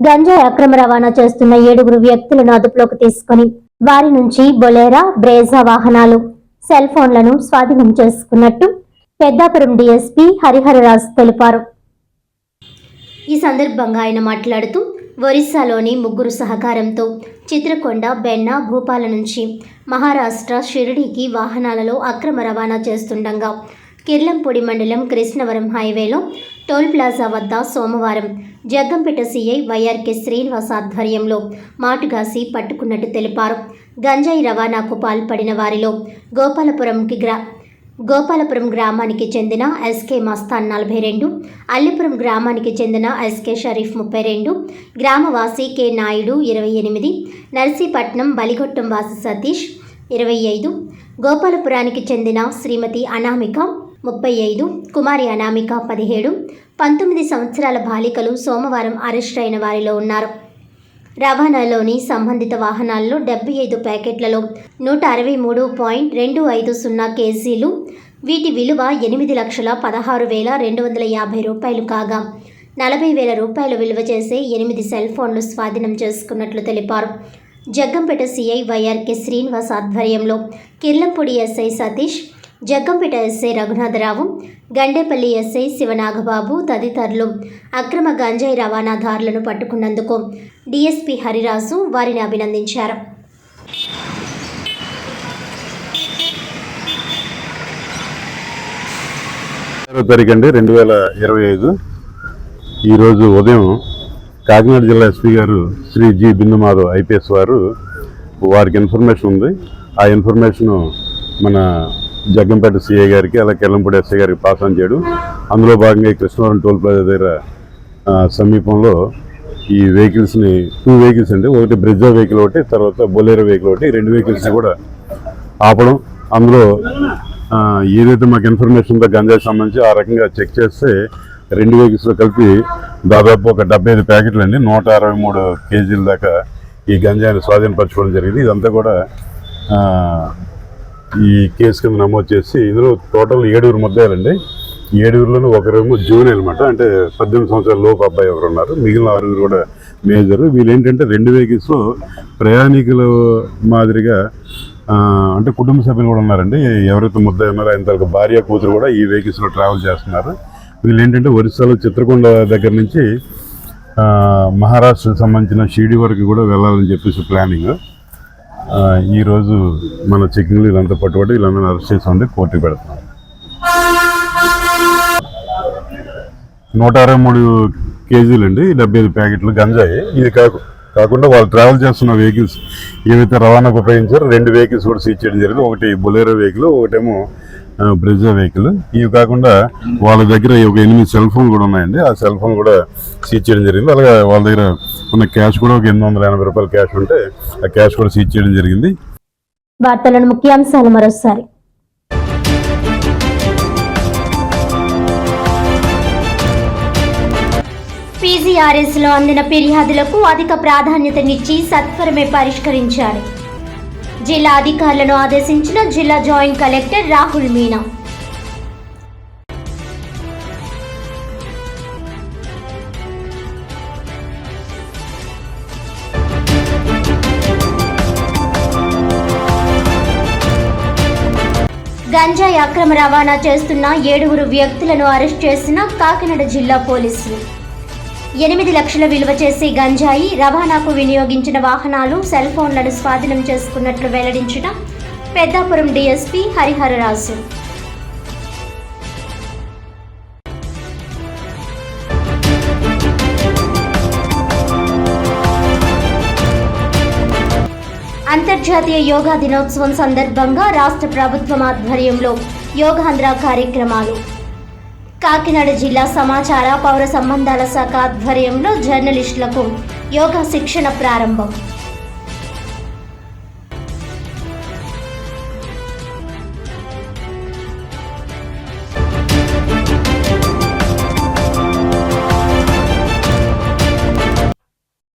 గంజాయి అక్రమ రవాణా చేస్తున్న ఏడుగురు వ్యక్తులను అదుపులోకి తీసుకుని వారి నుంచి బొలేరా బ్రేజా వాహనాలు సెల్ ఫోన్లను స్వాధీనం చేసుకున్నట్టు పెద్దాపురం డీఎస్పీ హరిహరరాజు తెలిపారు. ఈ సందర్భంగా ఆయన మాట్లాడుతూ ఒరిస్సాలోని ముగ్గురు సహకారంతో చిత్రకొండ బెన్న భూపాల నుంచి మహారాష్ట్ర షిరిడీకి వాహనాలలో అక్రమ రవాణా చేస్తుండగా కిర్లంపూడి మండలం కృష్ణవరం హైవేలో టోల్ ప్లాజా వద్ద సోమవారం జగ్గంపేట సీఐ వైఆర్కే శ్రీనివాస్ ఆధ్వర్యంలో మాటుగాసి పట్టుకున్నట్టు తెలిపారు. గంజాయి రవాణాకు పాల్పడిన వారిలో గోపాలపురంకి గ్రా గోపాలపురం గ్రామానికి చెందిన ఎస్కే మస్తాన్ నలభై రెండు అల్లిపురం గ్రామానికి చెందిన ఎస్కే షరీఫ్ ముప్పై రెండు గ్రామవాసి కె నాయుడు ఇరవై ఎనిమిది నర్సీపట్నం బలిగొట్టం వాసి సతీష్ ఇరవై ఐదు గోపాలపురానికి చెందిన శ్రీమతి అనామిక ముప్పై ఐదు కుమారి అనామిక పదిహేడు పంతొమ్మిది సంవత్సరాల బాలికలు సోమవారం అరెస్ట్ అయిన వారిలో ఉన్నారు. రవాణాలోని సంబంధిత వాహనాల్లో డెబ్బై ఐదు ప్యాకెట్లలో నూట అరవై మూడు పాయింట్ రెండు ఐదు సున్నా కేజీలు వీటి విలువ ఎనిమిది లక్షల పదహారు వేల రెండు వందల యాభై రూపాయలు కాగా నలభై వేల రూపాయలు విలువ చేసే ఎనిమిది సెల్ ఫోన్లు స్వాధీనం చేసుకున్నట్లు తెలిపారు. జగ్గంపేట సిఐ వైఆర్కే శ్రీనివాస్ ఆధ్వర్యంలో Kirlampudi SI Satish Jaggampeta SI Raghunatharao Gandepalli SI Sivanagababu తదితరులు అక్రమ గంజాయి రవాణాదారులను పట్టుకున్నందుకు డీఎస్పీ హరిరాజు వారిని అభినందించారు. తారీఖు అండి రెండు వేల ఇరవై ఐదు. ఈరోజు ఉదయం కాకినాడ జిల్లా ఎస్పీ గారు శ్రీ జి బిందుమాధవ్ ఐపీఎస్ వారు వారికి ఇన్ఫర్మేషన్ ఉంది. ఆ ఇన్ఫర్మేషన్ మన జగ్గంపేట సీఏ గారికి అలా కెల్లంపూడి ఎస్ఐ గారికి పాస్ ఆన్ చేయడం. అందులో భాగంగా ఈ కృష్ణవరం టోల్ ప్లాజా దగ్గర సమీపంలో ఈ వెహికల్స్ని టూ వెహికల్స్ అండి. ఒకటి బ్రిడ్జా వెహికల్ ఒకటి తర్వాత బొలేరో వెహికల్ ఒకటి. రెండు వెహికల్స్ని కూడా ఆపడం. అందులో ఏదైతే మాకు ఇన్ఫర్మేషన్ ఉందో గంజాకి సంబంధించి ఆ రకంగా చెక్ చేస్తే రెండు వెహికల్స్లో కలిపి దాదాపు ఒక డెబ్బై ఐదు ప్యాకెట్లు అండి. నూట అరవై మూడు కేజీల దాకా ఈ గంజాయిని స్వాధీనపరచుకోవడం జరిగింది. ఇదంతా కూడా ఈ కేసు కింద నమోదు చేసి ఇందులో టోటల్ ఏడుగురు ముద్దాయాలండి. ఈ ఏడుగురులోనూ ఒకరేమో జూన్ అనమాట అంటే పద్దెనిమిది సంవత్సరాల లోపు అబ్బాయి ఒకరు ఉన్నారు మిగిలిన ఆరుగురు కూడా మేజర్. వీళ్ళు ఏంటంటే రెండు వెహికల్స్లో ప్రయాణికుల మాదిరిగా అంటే కుటుంబ సభ్యులు కూడా ఉన్నారండి. ఎవరైతే ముద్ద ఉన్నారో ఆయన తరగతి భార్య కూతురు కూడా ఈ వెహికల్స్లో ట్రావెల్ చేస్తున్నారు. వీళ్ళు ఏంటంటే ఒరిస్సాలో చిత్రకొండ దగ్గర నుంచి మహారాష్ట్రకు సంబంధించిన షిరిడి వరకు కూడా వెళ్ళాలని చెప్పేసి ప్లానింగ్. ఈరోజు మన చెకింగ్లు వీళ్ళంతా పట్టుబడి వీళ్ళందరూ అరెస్ట్ చేసి ఉండి కోర్టుకు పెడుతున్నాం నూట అరవై మూడు కేజీలు అండి డెబ్బై ఐదు ప్యాకెట్లు గంజాయి. ఇది కాకు కాకుండా వాళ్ళు ట్రావెల్ చేస్తున్న వెహికల్స్ ఏవైతే రవాణాకు ఉపయోగించారో రెండు వెహికల్స్ కూడా సీజ్ చేయడం జరిగింది. ఒకటి బొలేరో వెహికల్ ఒకటేమో బ్రెజా వెహికల్ ఇవి కాకుండా వాళ్ళ దగ్గర ఒక ఎనిమిది సెల్ ఫోన్లు కూడా ఉన్నాయండి. ఆ సెల్ ఫోన్ కూడా సీజ్ చేయడం జరిగింది. అలాగే వాళ్ళ దగ్గర ఉన్న క్యాష్ కూడా ఒక ఎనిమిది వందల ఎనభై రూపాయల క్యాష్ ఉంటే ఆ క్యాష్ కూడా సీజ్ చేయడం జరిగింది. వార్తలను ముఖ్యాంశాలు మరోసారి. పీజీఆర్ఎస్లో అందిన ఫిర్యాదులకు అధిక ప్రాధాన్యతనిచ్చి సత్వరమే పరిష్కరించారు. జిల్లా అధికారులను ఆదేశించిన జిల్లా జాయింట్ కలెక్టర్ రాహుల్ మీనా గంజాయి అక్రమ రవాణా చేస్తున్న ఏడుగురు వ్యక్తులను అరెస్ట్ చేసిన కాకినాడ జిల్లా పోలీసులు. ఎనిమిది లక్షల విలువ చేసే గంజాయి రవాణాకు వినియోగించిన వాహనాలు సెల్ ఫోన్లను స్వాధీనం చేసుకున్నట్లు వెల్లడించిన పెద్దాపురం డీఎస్పీ హరిహరరాజు. అంతర్జాతీయ యోగా దినోత్సవం సందర్భంగా రాష్ట్ర ప్రభుత్వం ఆధ్వర్యంలో యోగాంధ్ర కార్యక్రమాలు. కాకినాడ జిల్లా సమాచార పౌర సంబంధాల శాఖ ఆధ్వర్యంలో జర్నలిస్టులకు యోగా శిక్షణ ప్రారంభం.